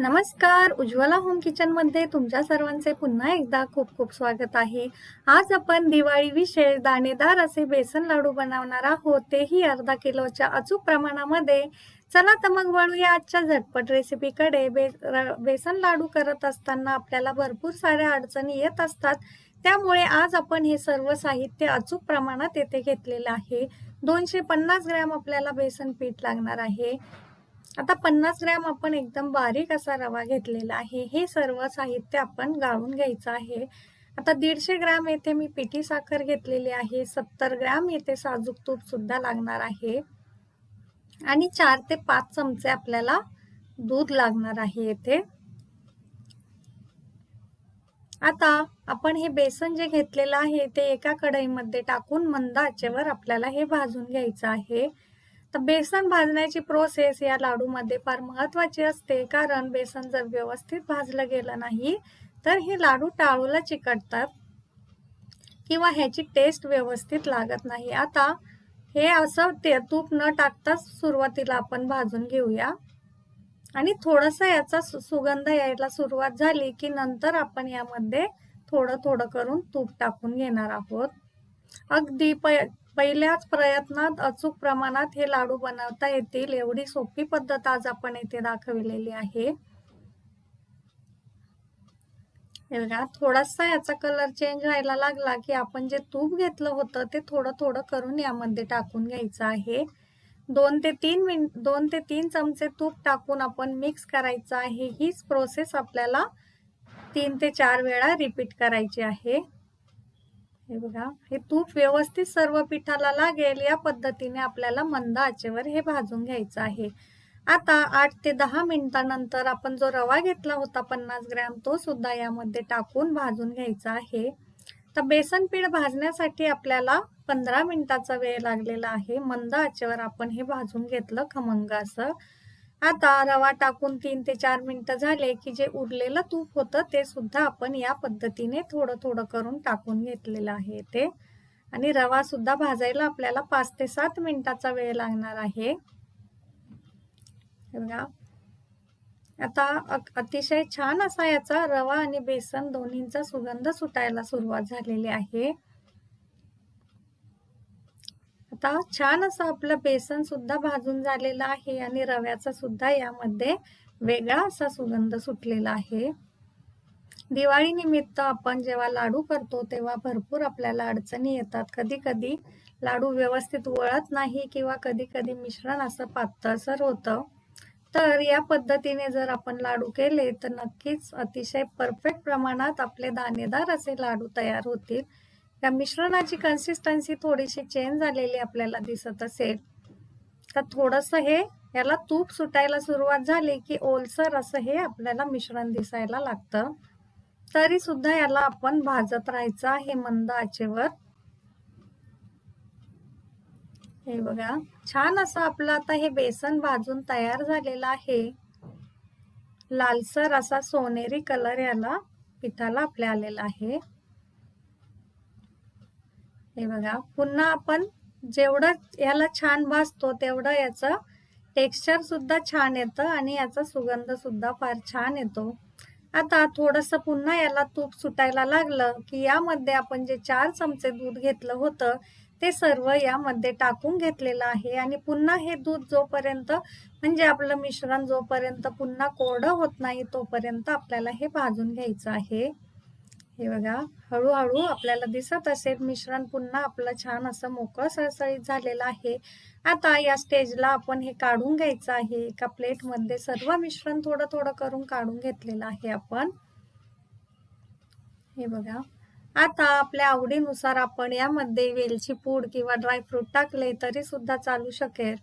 नमस्कार. उज्ज्वला होम किचनमध्ये तुमच्या सर्वांचे पुन्हा एकदा खूप खूप स्वागत आहे. आज आपण दिवाळी विशेष दाणेदार असे बेसन लाडू बनवणार आहोत. तेही अर्धा किलोच्या अचूक प्रमाणामध्ये. चला तर मग वळूया आजच्या झटपट रेसिपीकडे. बे र- बेसन लाडू करत असताना आपल्याला भरपूर साऱ्या अडचणी येत असतात. त्यामुळे आज आपण हे सर्व साहित्य अचूक प्रमाणात येथे घेतलेलं आहे. दोनशे पन्नास ग्रॅम आपल्याला बेसन पीठ लागणार आहे. आता पन्नास ग्रॅम आपण एकदम बारीक असा रवा घेतलेला आहे. हे सर्व साहित्य आपण गाळून घ्यायचं आहे. आता दीडशे ग्रॅम येथे मी पिठी साखर घेतलेली आहे. सत्तर ग्रॅम येथे साजूक तूप सुद्धा लागणार आहे. आणि चार ते पाच चमचे आपल्याला दूध लागणार आहे येथे. आता आपण हे बेसन जे घेतलेलं आहे ते एका कढईमध्ये टाकून मंद आचेवर आपल्याला हे भाजून घ्यायचं आहे. तर बेसन भाजण्याची प्रोसेस या लाडूमध्ये फार महत्वाची असते. कारण बेसन जर व्यवस्थित भाजलं गेलं नाही तर हे लाडू टाळूला चिकटतात किंवा ह्याची टेस्ट व्यवस्थित लागत नाही. आता हे असं ते तूप न टाकताच सुरुवातीला आपण भाजून घेऊया. आणि थोडंसं याचा सु- सुगंध यायला सुरुवात झाली की नंतर आपण यामध्ये थोडं थोडं करून तूप टाकून घेणार आहोत. अगदी प पहिल्याच प्रयत्नात अचूक प्रमाणात हे लाडू बनवता येतील एवढी सोपी पद्धत आज आपण येथे दाखविलेली आहे. हे बघा थोडासा याचा कलर चेंज व्हायला लागला की आपण जे तूप घेतलं होतं ते थोडं थोडं करून यामध्ये टाकून घ्यायचं आहे. दोन ते तीन मिन दोन ते तीन चमचे तूप टाकून आपण मिक्स करायचं आहे. हीच प्रोसेस आपल्याला तीन ते चार वेळा रिपीट करायची आहे. हे बघा हे तूप व्यवस्थित सर्व पिठाला लागेल या पद्धतीने आपल्याला मंद आचेवर हे भाजून घ्यायचं आहे. आता आठ ते दहा मिनिटानंतर आपण जो रवा घेतला होता पन्नास ग्रॅम तो सुद्धा यामध्ये टाकून भाजून घ्यायचा आहे. तर बेसन पीठ भाजण्यासाठी आपल्याला पंधरा मिनिटाचा वेळ लागलेला आहे. मंद आचेवर आपण हे भाजून घेतलं खमंग असं. आता रवा टाकून तीन ते चार मिनिटं झाले की जे उरलेलं तूप होतं ते सुद्धा आपण या पद्धतीने थोडं थोडं करून टाकून घेतलेलं आहे ते. आणि रवा सुद्धा भाजायला आपल्याला पाच ते सात मिनिटाचा वेळ लागणार आहे. बघा. आता अतिशय छान असा याचा रवा आणि बेसन दोन्हींचा सुगंध सुटायला सुरुवात झालेली आहे. आता छान असं आपलं बेसन सुद्धा भाजून झालेलं आहे आणि रव्याचा सुद्धा यामध्ये वेगळा असा सुगंध सुटलेला आहे. दिवाळी निमित्त आपण जेव्हा लाडू करतो तेव्हा भरपूर आपल्याला अडचणी येतात. कधी कधी लाडू व्यवस्थित वळत नाही किंवा कधी कधी मिश्रण असं पातळसर होतं. तर या पद्धतीने जर आपण लाडू केले तर नक्कीच अतिशय परफेक्ट प्रमाणात आपले दाणेदार असे लाडू तयार होतील. या मिश्रणाची कन्सिस्टन्सी थोडीशी चेंज झालेली आपल्याला दिसत असेल. तर थोडस हे याला तूप सुटायला सुरुवात झाली की ओलसर असं हे आपल्याला मिश्रण दिसायला लागतं. तरी सुद्धा याला आपण भाजत राहायचं आहे मंद आचेवर. हे बघा छान असं आपलं आता हे बेसन भाजून तयार झालेलं आहे. लालसर असा सोनेरी कलर याला पिठाला आपल्या आलेला आहे. हे बघा पुन्हा आपण जेवढं याला छान भाजतो तेवढं याचं टेक्स्चर सुद्धा छान येतं आणि याचा सुगंध सुद्धा फार छान येतो. आता थोडस पुन्हा याला तूप सुटायला लागलं की यामध्ये आपण जे चार चमचे दूध घेतलं होतं ते सर्व यामध्ये टाकून घेतलेलं आहे. आणि पुन्हा हे दूध जोपर्यंत म्हणजे आपलं मिश्रण जोपर्यंत पुन्हा कोरडं होत नाही तोपर्यंत आपल्याला हे भाजून घ्यायचं आहे. हे बघा हळूहळू आपल्याला दिसत असेल मिश्रण पुन्हा आपलं छान असं मोकळं सळसळीत झालेलं आहे. आता या स्टेजला आपण हे काढून घ्यायचं आहे. एका प्लेटमध्ये सर्व मिश्रण थोडं थोडं करून काढून घेतलेलं आहे आपण. हे बघा. आता आपल्या आवडीनुसार आपण यामध्ये वेलची पूड किंवा ड्रायफ्रूट टाकले तरी सुद्धा चालू शकेल.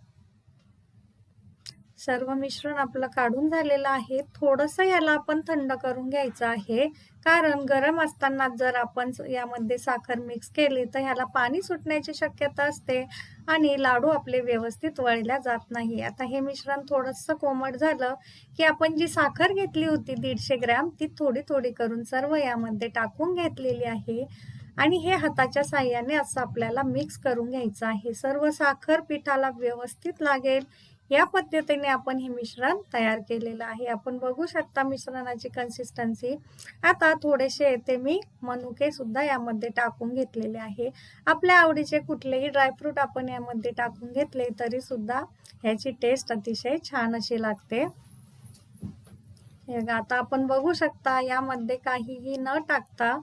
सर्व मिश्रण आपलं काढून झालेलं आहे. थोडंसं याला आपण थंड करून घ्यायचं आहे. कारण गरम असताना जर आपण यामध्ये साखर मिक्स केली तर ह्याला पाणी सुटण्याची शक्यता असते आणि लाडू आपले व्यवस्थित वळल्या जात नाही. आता हे मिश्रण थोडंसं कोमट झालं की आपण जी साखर घेतली होती दीडशे ग्रॅम ती थोडी थोडी करून सर्व यामध्ये टाकून घेतलेली आहे. आणि हे हाताच्या साह्याने असं आपल्याला मिक्स करून घ्यायचं आहे. सर्व साखर पिठाला व्यवस्थित लागेल. या पद्धतीने आपण हे मिश्रण तयार केलेलं आहे. आपण बघू शकता मिश्रणाची कन्सिस्टन्सी आता थोडेसे येते मी मनुके सुद्धा यामध्ये टाकून घेतलेले आहे. आपल्या आवडीचे कुठलेही ड्रायफ्रूट आपण यामध्ये टाकून घेतले तरी सुद्धा ह्याची टेस्ट अतिशय छान अशी लागते. हे आता आपण बघू शकता यामध्ये काहीही न टाकता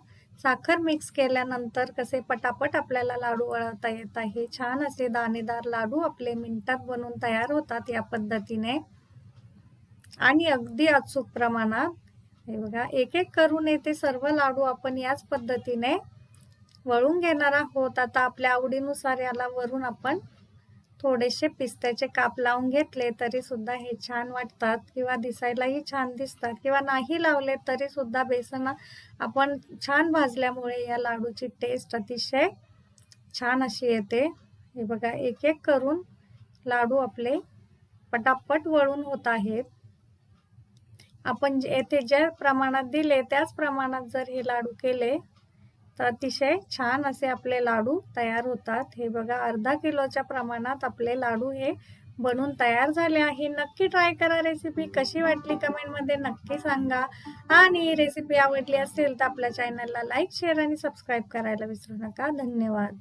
साखर मिक्स केल्यानंतर कसे पटापट आपल्याला लाडू वळवता येत आहे? छान असे दाणेदार लाडू आपले मिनिटात बनवून तयार होतात या पद्धतीने. आणि अगदी अचूक प्रमाणात हे बघा एक एक करून येते सर्व लाडू आपण याच पद्धतीने. वळून घेणार आहोत. आता आपल्या आवडीनुसार याला वरून आपण थोडेसे पिस्त्याचे काप लावून घेतले तरी सुद्धा हे छान वाटतात किंवा दिसायलाही छान दिसतात किंवा नाही लावले तरी सुद्धा बेसन आपण छान भाजल्यामुळे या लाडूची टेस्ट अतिशय छान अशी येते. हे बघा एक एक करून लाडू आपले पटापट वळून होत आहेत. आपण जे- येथे ज्या प्रमाणात दिले त्याच प्रमाणात जर हे लाडू केले तर अतिशय छान असे आपले लाडू तयार होतात. हे बघा अर्धा किलोच्या प्रमाणात आपले लाडू हे बनून तयार झाले आहे. नक्की ट्राय करा रेसिपी कशी वाटली कमेंटमध्ये नक्की सांगा. आणि रेसिपी आवडली असेल तर आपल्या चॅनलला लाईक शेअर आणि सबस्क्राईब करायला विसरू नका. धन्यवाद.